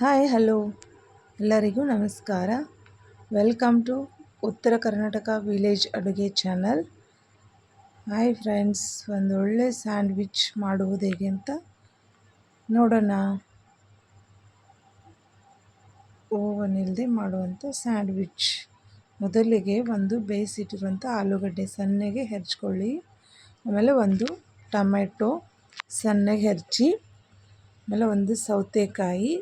Hi hello ಎಲ್ಲರಿಗೂ ನಮಸ್ಕಾರ. Welcome to Uttara Karnataka village ಅಡುಗೆ ಚಾನಲ್ ಹಾಯ್ ಫ್ರೆಂಡ್ಸ್ ಒಂದು ಒಳ್ಳೆ ಸ್ಯಾಂಡ್ವಿಚ್ ಮಾಡುವುದು ಹೇಗೆ ಅಂತ ನೋಡೋಣ. ಓವನ್ ಇಲ್ಲದೆ ಮಾಡುವಂಥ ಸ್ಯಾಂಡ್ವಿಚ್ ಮೊದಲಿಗೆ ಒಂದು ಬೇಯಿಸಿಟ್ಟಿರುವಂಥ ಆಲೂಗಡ್ಡೆ ಸಣ್ಣಗೆ ಹೆರ್ಚ್ಕೊಳ್ಳಿ. ಆಮೇಲೆ ಒಂದು ಟೊಮೆಟೊ ಸಣ್ಣಗೆ ಹೆರ್ಚಿ, ಆಮೇಲೆ ಒಂದು ಸೌತೆಕಾಯಿ.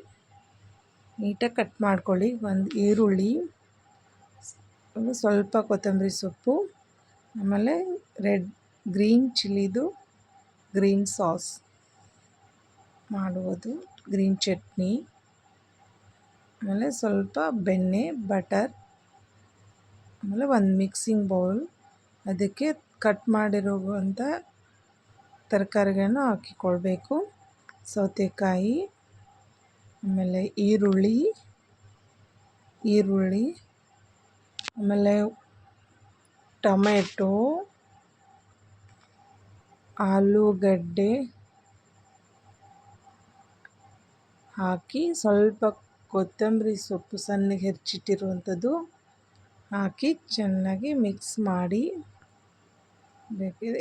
ನೀಟಾಗಿ ಕಟ್ ಮಾಡ್ಕೊಳ್ಳಿ. ಒಂದು ಈರುಳ್ಳಿ ಸ್ವಲ್ಪ ಕೊತ್ತಂಬರಿ ಸೊಪ್ಪು, ಆಮೇಲೆ ರೆಡ್, ಗ್ರೀನ್ ಚಿಲ್ಲಿದು ಗ್ರೀನ್ ಸಾಸ್ ಮಾಡುವುದು. ಗ್ರೀನ್ ಚಟ್ನಿ, ಆಮೇಲೆ ಸ್ವಲ್ಪ ಬೆಣ್ಣೆ, ಬಟರ್, ಆಮೇಲೆ ಒಂದು ಮಿಕ್ಸಿಂಗ್ ಬೌಲ್. ಅದಕ್ಕೆ ಕಟ್ ಮಾಡಿರುವಂಥ ತರಕಾರಿಗಳನ್ನು ಹಾಕಿಕೊಳ್ಬೇಕು. ಸೌತೆಕಾಯಿ ಆಮೇಲೆ ಈರುಳ್ಳಿ ಈರುಳ್ಳಿ, ಆಮೇಲೆ ಟೊಮೆಟೊ, ಆಲೂಗಡ್ಡೆ ಹಾಕಿ ಸ್ವಲ್ಪ ಕೊತ್ತಂಬರಿ ಸೊಪ್ಪು ಸಣ್ಣಗೆ ಹೆಚ್ಚಿಟ್ಟಿರುವಂಥದ್ದು ಹಾಕಿ ಚೆನ್ನಾಗಿ ಮಿಕ್ಸ್ ಮಾಡಿ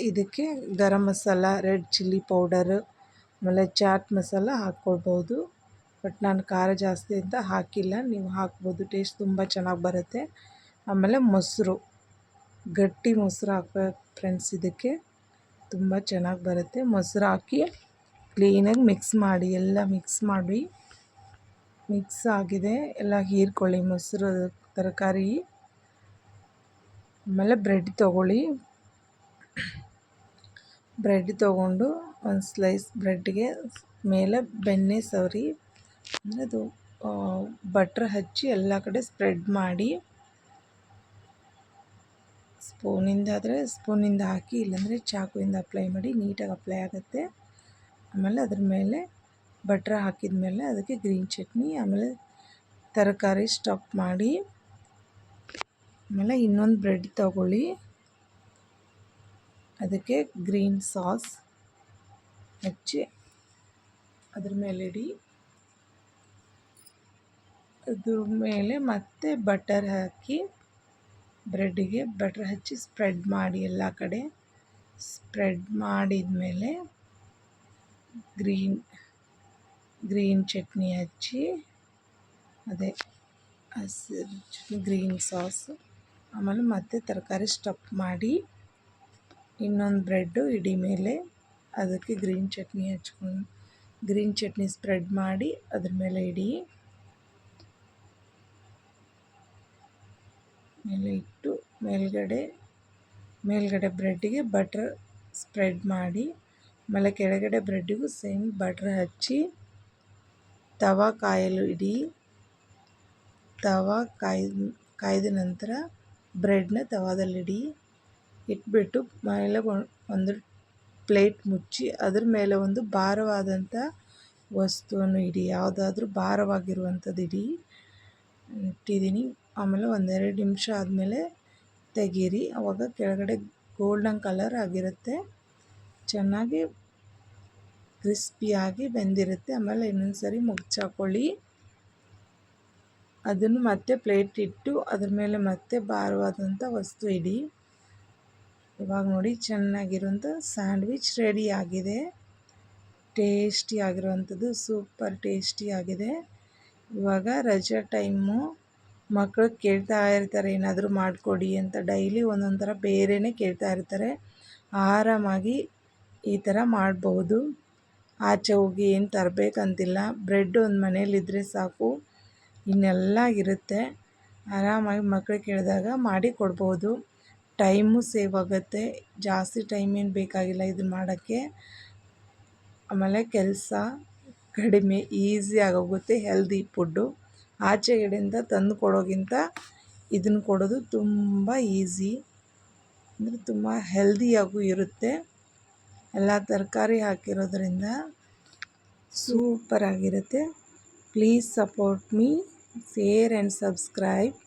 ಇದಕ್ಕೆ garam masala, red chilli powder, ಆಮೇಲೆ ಚಾಟ್ ಮಸಾಲ ಹಾಕ್ಕೊಳ್ಬೋದು. ಬಟ್ ನಾನು ಖಾರ ಜಾಸ್ತಿ ಅಂತ ಹಾಕಿಲ್ಲ. ನೀವು ಹಾಕ್ಬೋದು, ಟೇಸ್ಟ್ ತುಂಬ ಚೆನ್ನಾಗಿ ಬರುತ್ತೆ. ಆಮೇಲೆ ಮೊಸರು, ಗಟ್ಟಿ ಮೊಸರು ಹಾಕ್ಬೇಕು ಫ್ರೆಂಡ್ಸ್ ಇದಕ್ಕೆ ತುಂಬ ಚೆನ್ನಾಗಿ ಬರುತ್ತೆ. ಮೊಸರು ಹಾಕಿ ಕ್ಲೀನಾಗಿ ಮಿಕ್ಸ್ ಮಾಡಿ, ಎಲ್ಲ ಮಿಕ್ಸ್ ಮಾಡಿ. ಮಿಕ್ಸ್ ಆಗಿದೆ, ಎಲ್ಲ ಹೀರ್ಕೊಳ್ಳಿ ಮೊಸರು ತರಕಾರಿ. ಆಮೇಲೆ ಬ್ರೆಡ್ ತೊಗೊಳ್ಳಿ. ಬ್ರೆಡ್ ತೊಗೊಂಡು ಒಂದು ಸ್ಲೈಸ್ ಬ್ರೆಡ್ಗೆ ಮೇಲೆ ಬೆಣ್ಣೆ ಸವರಿ. ಅದು ಬಟ್ರ್ ಹಚ್ಚಿ ಎಲ್ಲ ಕಡೆ ಸ್ಪ್ರೆಡ್ ಮಾಡಿ ಸ್ಪೂನಿಂದ ಆದರೆ ಸ್ಪೂನಿಂದ ಹಾಕಿ, ಇಲ್ಲಾಂದರೆ ಚಾಕುವಿಂದ ಅಪ್ಲೈ ಮಾಡಿ, ನೀಟಾಗಿ ಅಪ್ಲೈ ಆಗುತ್ತೆ. ಆಮೇಲೆ ಅದ್ರ ಮೇಲೆ ಬಟ್ರ್ ಹಾಕಿದ ಮೇಲೆ ಅದಕ್ಕೆ ಗ್ರೀನ್ ಚಟ್ನಿ, ಆಮೇಲೆ ತರಕಾರಿ ಸ್ಟಫ್ ಮಾಡಿ, ಆಮೇಲೆ ಇನ್ನೊಂದು ಬ್ರೆಡ್ ತಗೊಳ್ಳಿ. ಅದಕ್ಕೆ ಗ್ರೀನ್ ಸಾಸ್ ಹಚ್ಚಿ ಅದ್ರ ಮೇಲೆ ಇಡಿ ಅದ್ರ ಮೇಲೆ ಮತ್ತೆ ಬಟರ್ ಹಾಕಿ ಬ್ರೆಡ್ಡಿಗೆ ಬಟರ್ ಹಚ್ಚಿ ಸ್ಪ್ರೆಡ್ ಮಾಡಿ ಎಲ್ಲ ಕಡೆ. ಸ್ಪ್ರೆಡ್ ಮಾಡಿದ ಮೇಲೆ ಗ್ರೀನ್ ಗ್ರೀನ್ ಚಟ್ನಿ ಹಚ್ಚಿ ಅದೇ ಹಸಿರು ಚಟ್ನಿ ಗ್ರೀನ್ ಸಾಸ್ ಆಮೇಲೆ ಮತ್ತೆ ತರಕಾರಿ ಸ್ಟಫ್ ಮಾಡಿ ಇನ್ನೊಂದು ಬ್ರೆಡ್ಡು ಇಡಿ ಮೇಲೆ ಅದಕ್ಕೆ ಗ್ರೀನ್ ಚಟ್ನಿ ಹಚ್ಕೊಂಡು ಗ್ರೀನ್ ಚಟ್ನಿ ಸ್ಪ್ರೆಡ್ ಮಾಡಿ ಅದ್ರ ಮೇಲೆ ಇಡಿ. ಮೇಲೆ ಇಟ್ಟು ಮೇಲ್ಗಡೆ ಮೇಲ್ಗಡೆ ಬ್ರೆಡ್ಡಿಗೆ ಬಟ್ರ್ ಸ್ಪ್ರೆಡ್ ಮಾಡಿ, ಆಮೇಲೆ ಕೆಳಗಡೆ ಬ್ರೆಡ್ಡಿಗೂ ಸೇಮ್ ಬಟ್ರ್ ಹಚ್ಚಿ, ತವಾ ಕಾಯಲು ಇಡಿ. ತವಾ ಕಾಯ್ದ ಕಾಯ್ದ ನಂತರ ಬ್ರೆಡ್ನ ತವಾದಲ್ಲಿಡಿ ಇಟ್ಬಿಟ್ಟು ಮೇಲೆ ಒಂದು ಪ್ಲೇಟ್ ಮುಚ್ಚಿ ಅದ್ರ ಮೇಲೆ ಒಂದು ಭಾರವಾದಂಥ ವಸ್ತುವನ್ನು ಇಡಿ. ಯಾವುದಾದ್ರೂ ಭಾರವಾಗಿರುವಂಥದ್ದು ಇಡಿ. ಇಟ್ಟಿದ್ದೀನಿ. ಆಮೇಲೆ ಒಂದೆರಡು ನಿಮಿಷ ಆದಮೇಲೆ ತೆಗೀರಿ. ಆವಾಗ ಕೆಳಗಡೆ ಗೋಲ್ಡನ್ ಕಲರ್ ಆಗಿರುತ್ತೆ. ಚೆನ್ನಾಗಿ ಕ್ರಿಸ್ಪಿಯಾಗಿ ಬೆಂದಿರುತ್ತೆ. ಆಮೇಲೆ ಇನ್ನೊಂದು ಸರಿ ಮುಚ್ಚಾಕೊಳ್ಳಿ ಅದನ್ನು ಮತ್ತೆ ಪ್ಲೇಟ್ ಇಟ್ಟು ಅದ್ರ ಮೇಲೆ ಮತ್ತೆ ಭಾರವಾದಂಥ ವಸ್ತು ಇಡಿ. ಇವಾಗ ನೋಡಿ ಚೆನ್ನಾಗಿರುವಂಥ ಸ್ಯಾಂಡ್ವಿಚ್ ರೆಡಿ ಆಗಿದೆ. ಟೇಸ್ಟಿ ಆಗಿರುವಂಥದ್ದು, ಸೂಪರ್ ಟೇಸ್ಟಿ ಆಗಿದೆ. ಇವಾಗ ರಜೆ ಟೈಮು. ಮಕ್ಕಳು ಕೇಳ್ತಾ ಇರ್ತಾರೆ, ಏನಾದರೂ ಮಾಡಿಕೊಡಿ ಅಂತ ಡೈಲಿ ಒಂದೊಂದು ಥರ ಬೇರೆಯೇ ಕೇಳ್ತಾ ಇರ್ತಾರೆ. ಆರಾಮಾಗಿ ಈ ಥರ ಮಾಡ್ಬೋದು. ಆಚೆ ಹೋಗಿ ಏನು ತರಬೇಕಂತಿಲ್ಲ. ಬ್ರೆಡ್ ಒಂದು ಮನೇಲಿದ್ದರೆ ಸಾಕು. ಇನ್ನೆಲ್ಲ ಇರುತ್ತೆ. ಆರಾಮಾಗಿ ಮಕ್ಕಳು ಕೇಳಿದಾಗ ಮಾಡಿ ಕೊಡ್ಬೋದು. ಟೈಮು ಸೇವ್ ಆಗುತ್ತೆ. ಜಾಸ್ತಿ ಟೈಮ್ ಏನು ಬೇಕಾಗಿಲ್ಲ ಇದನ್ನು ಮಾಡೋಕ್ಕೆ. ಆಮೇಲೆ ಕೆಲಸ ಕಡಿಮೆ, ಈಸಿ ಆಗೋಗುತ್ತೆ ಹೆಲ್ದಿ ಫುಡ್ಡು. ಆಚೆಗಡೆಯಿಂದ ತಂದು ಕೊಡೋಕ್ಕಿಂತ ಇದನ್ನು ಕೊಡೋದು ತುಂಬ ಈಸಿ. ಅಂದರೆ ತುಂಬ ಹೆಲ್ದಿಯಾಗೂ ಇರುತ್ತೆ. ಎಲ್ಲ ತರಕಾರಿ ಹಾಕಿರೋದ್ರಿಂದ ಸೂಪರಾಗಿರುತ್ತೆ. Please support me share and subscribe